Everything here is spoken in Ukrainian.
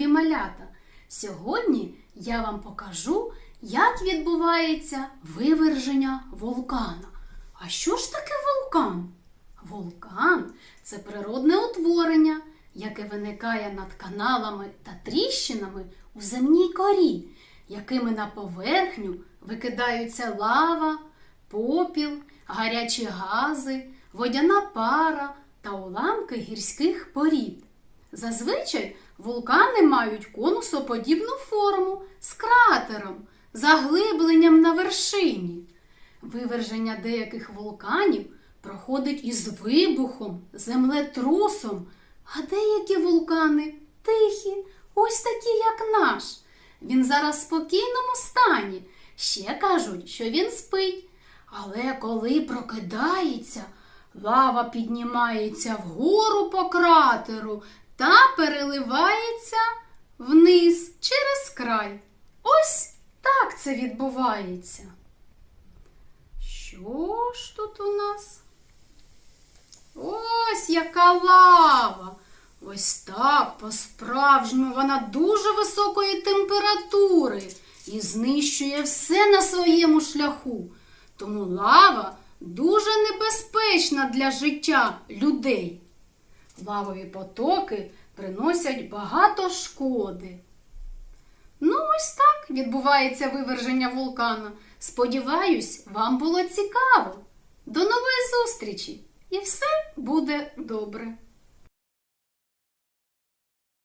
любі малята! Сьогодні я вам покажу, як відбувається виверження вулкана. А що ж таке вулкан? Вулкан це природне утворення, яке виникає над каналами та тріщинами у земній корі, якими на поверхню викидаються лава, попіл, гарячі гази, водяна пара та уламки гірських порід. Зазвичай вулкани мають конусоподібну форму з кратером, заглибленням на вершині. Виверження деяких вулканів проходить із вибухом, землетрусом, а деякі вулкани тихі, ось такі, як наш. Він зараз в спокійному стані. Ще кажуть, що він спить. Але коли прокидається, лава піднімається вгору по кратеру та переливається вниз через край. Ось так це відбувається. Що ж тут у нас? Ось яка лава. Ось так, по-справжньому вона дуже високої температури і знищує все на своєму шляху. Тому лава дуже небезпечна для життя людей. Лавові потоки приносять багато шкоди. Ну, ось так відбувається виверження вулкана. Сподіваюсь, вам було цікаво. До нової зустрічі! І все буде добре.